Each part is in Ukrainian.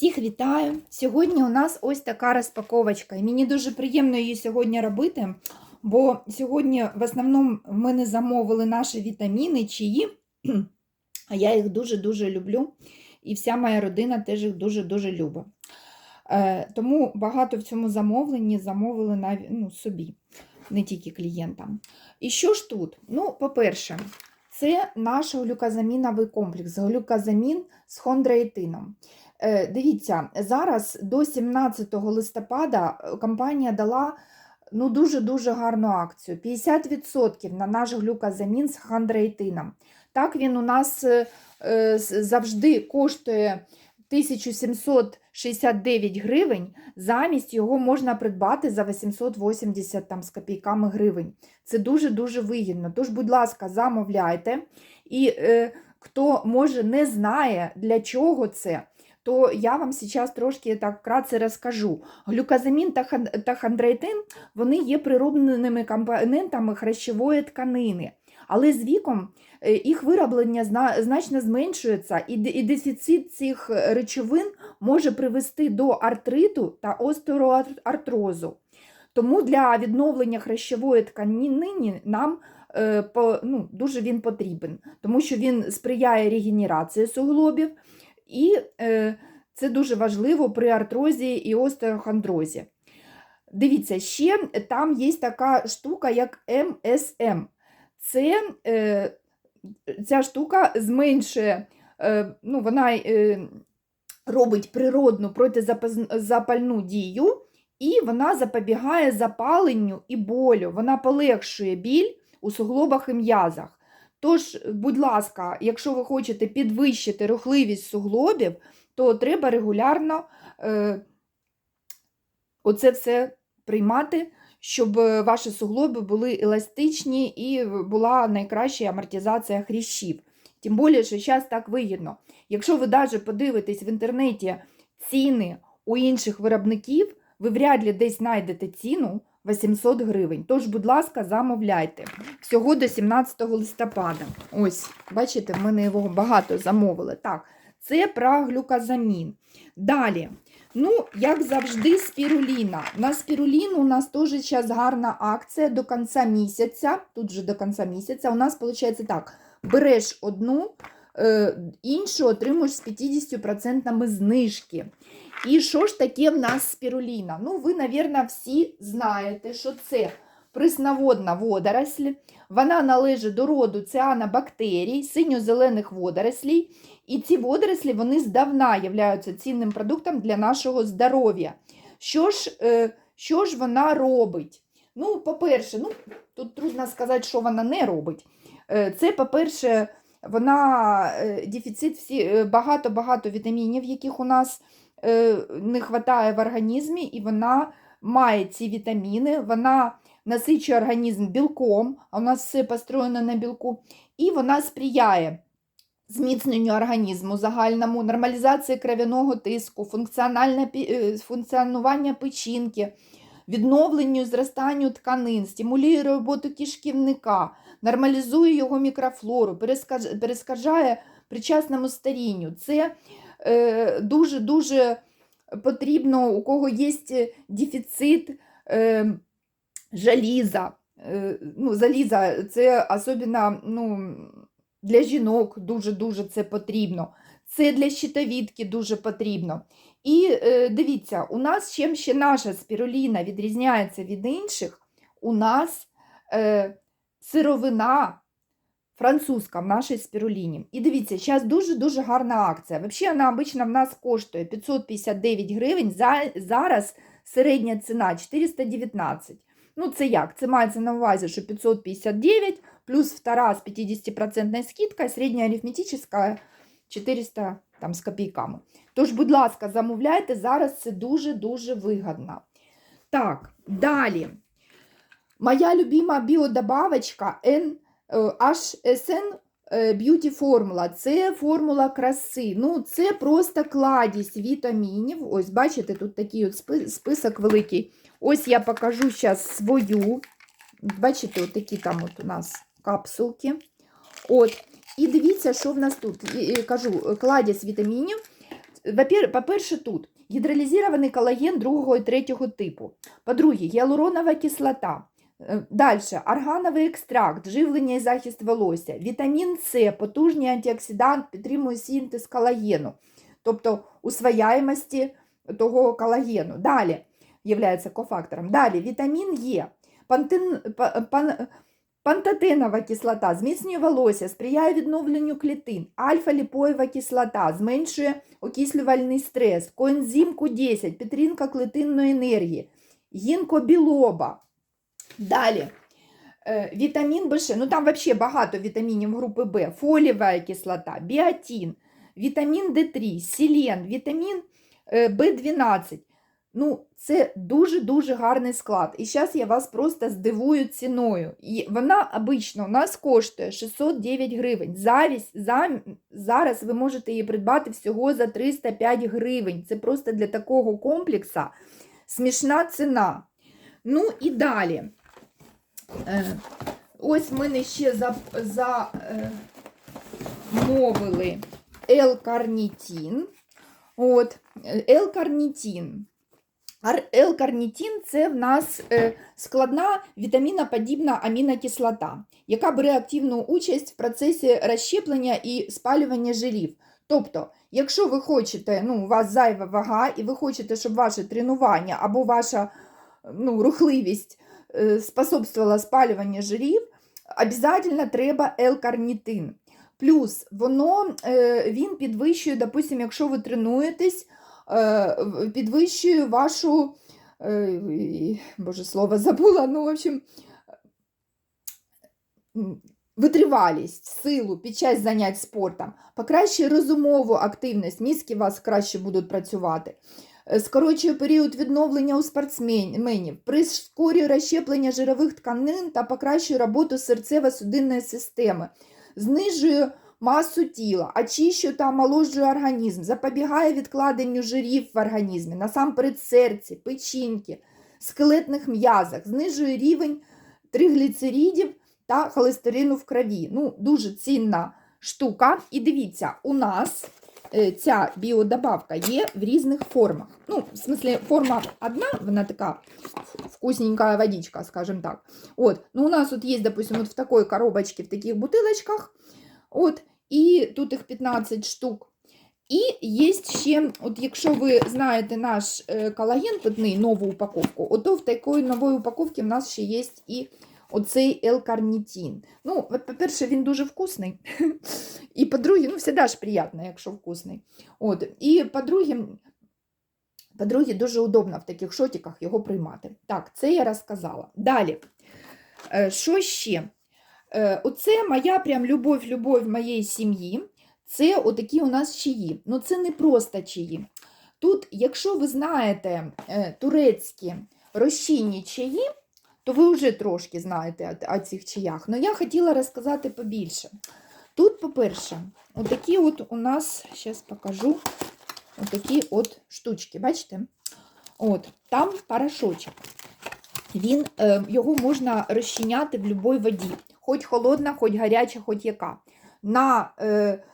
Всіх вітаю! Сьогодні у нас ось така розпаковочка. І мені дуже приємно її сьогодні робити, бо сьогодні в основному в мене замовили наші вітаміни, чиї, а я їх дуже-дуже люблю. І вся моя родина теж їх дуже-дуже любить. Е, тому багато в цьому замовленні замовили навіть ну, собі, не тільки клієнтам. І що ж тут? Ну, по-перше, це наш глюказаміновий комплекс, глюказамін з хондроїтином. Е, Дивіться, зараз до 17 листопада е, компанія дала ну, дуже-дуже гарну акцію. 50% на наш глюказамін з хондроїтином. Так він у нас е, завжди коштує 1769 гривень, замість його можна придбати за 880 там, з копійками гривень. Це дуже-дуже вигідно. Тож, будь ласка, замовляйте. І е, хто може не знає, для чого це, то я вам зараз трошки так вкратце розкажу. Глюказамін та хондроїтин вони є природними компонентами хрящової тканини. Але з віком е, їх вироблення значно зменшується, і дефіцит цих речовин може привести до артриту та остероартрозу. Тому для відновлення хрящової тканини нам е, ну, дуже він потрібен, тому що він сприяє регенерації суглобів, і е, це дуже важливо при артрозі і остеохондрозі. Дивіться, ще там є така штука, як МСМ. Це, е, ця штука зменшує, е, ну, вона е, робить природну протизапальну дію, і вона запобігає запаленню і болю. Вона полегшує біль у суглобах і м'язах. Тож, будь ласка, якщо ви хочете підвищити рухливість суглобів, то треба регулярно е, оце все приймати, щоб е, ваші суглоби були еластичні і була найкраща амортизація хрящів. Тим більше, що зараз так вигідно. Якщо ви навіть подивитесь в інтернеті ціни у інших виробників, ви вряд ли десь знайдете ціну 800 гривень. Тож, будь ласка, замовляйте. Всього до 17 листопада. Ось, бачите, в мене його багато замовили. Так, це про глюказамін. Далі. Ну, як завжди, спіруліна. На спіруліну у нас теж зараз гарна акція до кінця місяця. Тут же до кінця місяця. У нас виходить так: береш одну, е, іншу отримуєш з 50% знижки. І що ж таке в нас спіруліна? Ну, ви, мабуть, всі знаєте, що це пресноводна водоросль. Вона належить до роду ціанобактерій, синьо-зелених водорослей. І ці водорослі вони здавна являються цінним продуктом для нашого здоров'я. Що ж, е, що ж вона робить? Ну, по-перше, ну, тут трудно сказати, що вона не робить. Е, Це, по-перше, вона е, дефіцит всі, багато-багато вітамінів, яких у нас не вистачає в організмі, і вона має ці вітаміни, вона насичує організм білком, а у нас все построєно на білку, і вона сприяє зміцненню організму загальному, нормалізації кров'яного тиску, е, функціонування печінки, відновленню зростанню тканин, стимулює роботу кишківника, нормалізує його мікрофлору, перескаж- перескажає причасному старінню. Це е, дуже-дуже потрібно, у кого є дефіцит е, жаліза. Е, ну, заліза, це особливо ну, для жінок дуже-дуже це потрібно. Це для щитовідки дуже потрібно. І е, дивіться, у нас чим ще наша спіруліна відрізняється від інших, у нас е, сировина французька в нашій спіруліні. І дивіться, зараз дуже-дуже гарна акція. Взагалі, вона обично в нас коштує 559 гривень, за, зараз середня ціна 419. Ну, це як? Це мається на увазі, що 559 плюс втора з 50% скидкою, середня арифметична 400 там, з копійками. Тож, будь ласка, замовляйте, зараз це дуже-дуже вигідно. Так, далі. Моя любима біодобавочка N, HSN е, Beauty Formula. Це формула краси. Ну, це просто кладість вітамінів. Ось, бачите, тут такий от список великий. Ось я покажу зараз свою. Бачите, от такі там от у нас капсулки. От. І дивіться, що в нас тут. Кажу, кладість вітамінів. по-перше, тут гідролізований колаген другого і третього типу. По-друге, гіалуронова кислота. Далі, органовий екстракт, живлення і захист волосся, вітамін С, потужний антиоксидант, підтримує синтез колагену, тобто усвояємості того колагену. Далі. Є кофактором. Далі. Вітамін Е, пантин, па- пан, пантотенова кислота зміцнює волосся, сприяє відновленню клітин, альфа-ліпоєва кислота зменшує окислювальний стрес, коензим Q10, підтримка клетинної енергії, гінкобілоба. Далі. Е, Вітамін В6, ну там взагалі багато вітамінів групи В, фолієва кислота, біотин, вітамін Д3, селен, вітамін е, В12. Ну, це дуже-дуже гарний склад. І зараз я вас просто здивую ціною. І вона обично у нас коштує 609 гривень. Завість, за, зараз ви можете її придбати всього за 305 гривень. Це просто для такого комплексу смішна ціна. Ну і далі. Е, ось мене ще за, за, е, L-карнітін. От, е, L-карнітін. L-карнітін це в нас е, складна вітаміноподібна амінокислота, яка бере активну участь в процесі розщеплення і спалювання жирів. Тобто, якщо ви хочете, ну, у вас зайва вага, і ви хочете, щоб ваше тренування або ваша ну, рухливість способствувала спалюванню жирів, обов'язково треба L-карнітин. Плюс воно, е, він підвищує, допустим, якщо ви тренуєтесь, е, підвищує вашу, е, боже, слово забула, ну, в общем, витривалість, силу під час занять спортом, покращує розумову активність, мізки у вас краще будуть працювати, скорочує період відновлення у спортсменів, прискорює розщеплення жирових тканин та покращує роботу серцево-судинної системи, знижує масу тіла, очищує та омоложує організм, запобігає відкладенню жирів в організмі, насамперед серці, печінки, скелетних м'язах, знижує рівень тригліцеридів та холестерину в крові. Ну, дуже цінна штука. І дивіться, у нас е, ця біодобавка є в різних формах. Ну, в смысле, форма одна, вона така вкусненькая водичка, скажем так. От, ну, у нас от є, допустим, вот в такой коробочке, в таких бутилочках. От, і тут їх 15 штук. І є ще, от якщо ви знаєте наш е, колаген питний, нову упаковку, ото в такої нової упаковці в нас ще є і оцей L-карнітин. Ну, по-перше, він дуже вкусний. І по-друге, ну, завжди ж приємно, якщо вкусний. От, і по-друге, по-друге, дуже удобно в таких шотиках його приймати. Так, це я розказала. Далі. Е, Що ще? Е, Оце моя прям любов-любов моєї сім'ї. Це отакі у нас чаї. Ну, це не просто чаї. Тут, якщо ви знаєте е, турецькі розчинні чаї, то ви вже трошки знаєте о, цих чаях. Ну, я хотіла розказати побільше. Тут, по-перше, отакі от у нас, зараз покажу, отакі от штучки, бачите? От, там порошочок. Він, е, його можна розчиняти в будь-якій воді, хоч холодна, хоч гаряча, хоч яка. На е,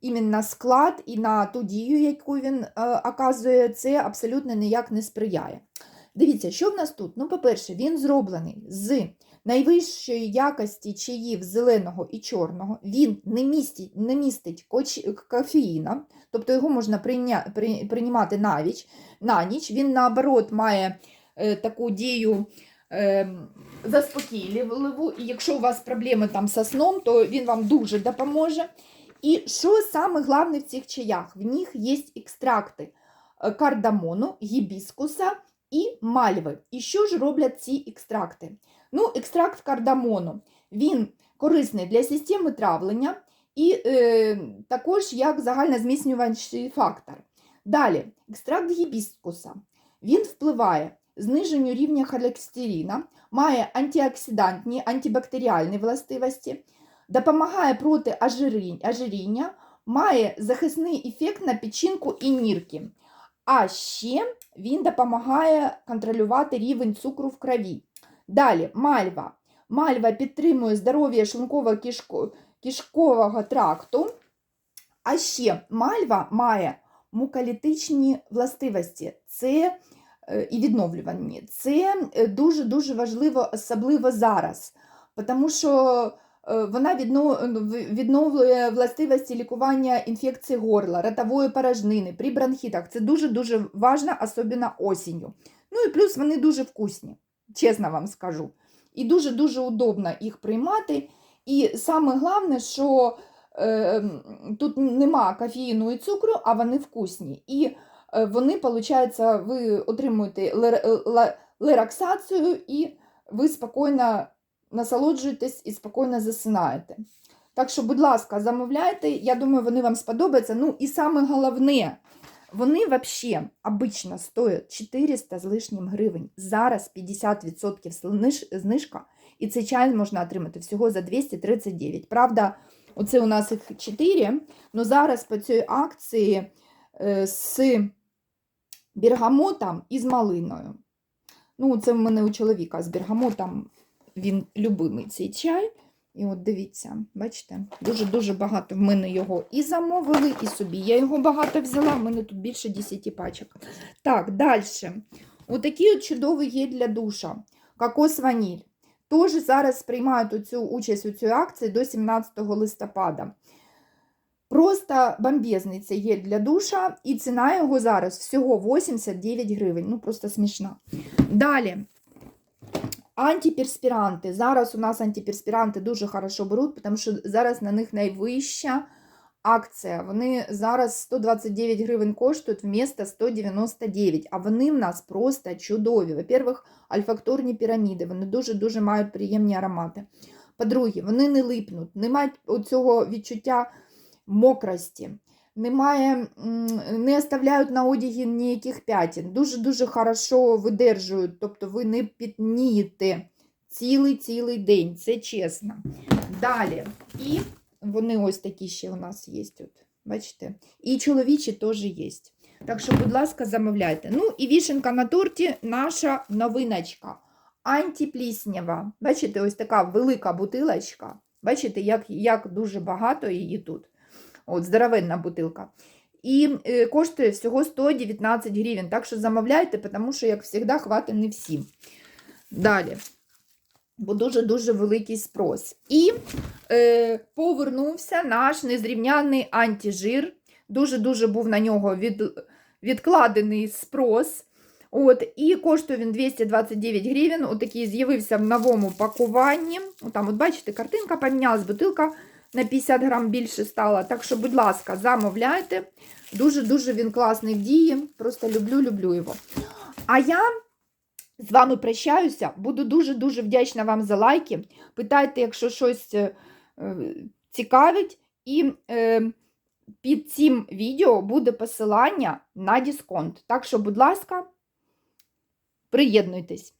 іменно склад і на ту дію, яку він е, оказує, це абсолютно ніяк не сприяє. Дивіться, що в нас тут? Ну, по-перше, він зроблений з найвищої якості чаїв зеленого і чорного. Він не містить, не містить кофеїна, тобто його можна прийня, при, приймати на ніч, на ніч. Він, наоборот, має е, таку дію е, заспокійливу, і якщо у вас проблеми там со сном, то він вам дуже допоможе. І що саме головне в цих чаях? В них є екстракти кардамону, гібіскуса і мальви. І що ж роблять ці екстракти? Ну, екстракт кардамону він корисний для системи травлення і е, також як загальнозміцнюваючий фактор. Далі, екстракт гібіскуса. Він впливає зниженню рівня холестерина, має антиоксидантні, антибактеріальні властивості, допомагає проти ожиріння, має захисний ефект на печінку і нірки. А ще він допомагає контролювати рівень цукру в крові. Далі, мальва. Мальва підтримує здоров'я шлунково-кишкового тракту. А ще мальва має мукалітичні властивості. Це е, і відновлювані. Це дуже-дуже важливо, особливо зараз, тому що вона відновлює властивості лікування інфекції горла, ротової порожнини, при бронхітах. Це дуже-дуже важливо, особливо осінню. Ну і плюс вони дуже вкусні, чесно вам скажу. І дуже-дуже удобно їх приймати. І саме головне, що е, тут нема кофеїну і цукру, а вони вкусні. І е, вони, виходить, ви отримуєте лераксацію і ви спокійно насолоджуєтесь і спокійно засинаєте. Так що, будь ласка, замовляйте, я думаю, вони вам сподобаються. Ну і саме головне, вони взагалі обично стоять 400 з лишнім гривень. Зараз 50% знижка, і цей чай можна отримати всього за 239. Правда, оце у нас їх 4, але зараз по цій акції е, з бергамотом і з малиною. Ну, це в мене у чоловіка з бергамотом, він любимий цей чай. І от дивіться, бачите, дуже-дуже багато в мене його і замовили, і собі. Я його багато взяла, в мене тут більше 10 пачок. Так, далі. Отакий от чудовий гель для душа. Кокос ваніль. Теж зараз приймають цю участь у цій акції до 17 листопада. Просто бомбезний цей гель для душа, і ціна його зараз всього 89 гривень. Ну, просто смішна. Далі. Антиперспіранти. Зараз у нас антиперспіранти дуже хорошо беруть, тому що зараз на них найвища акція. Вони зараз 129 гривень коштують вмісто 199, а вони в нас просто чудові. Во-первых, альфакторні піраміди, вони дуже-дуже мають приємні аромати. По-друге, вони не липнуть, не мають оцього відчуття мокрості. Немає, не оставляють на одягі ніяких п'ятін. Дуже-дуже хорошо видержують, тобто ви не пітнієте цілий-цілий день, це чесно. Далі. І вони ось такі ще у нас є. От, бачите? І чоловічі теж є. Так що, будь ласка, замовляйте. Ну і вішенка на торті наша новиночка. Антипліснява. Бачите, ось така велика бутилочка. Бачите, як, як дуже багато її тут. От, здоровенна бутилка. І е, коштує всього 119 гривень. Так що замовляйте, тому що, як завжди, хватить не всім. Далі. Бо дуже-дуже великий спрос. І е, повернувся наш незрівняний антижир. Дуже-дуже був на нього від, відкладений спрос. От, І коштує він 229 гривень. Отакий з'явився в новому пакуванні. Там, от бачите, картинка помінялась, бутилка на 50 грам більше стала. Так що, будь ласка, замовляйте. Дуже-дуже він класний в дії. Просто люблю-люблю його. А я з вами прощаюся. Буду дуже-дуже вдячна вам за лайки. Питайте, якщо щось е, цікавить. І е, під цим відео буде посилання на дисконт. Так що, будь ласка, приєднуйтесь.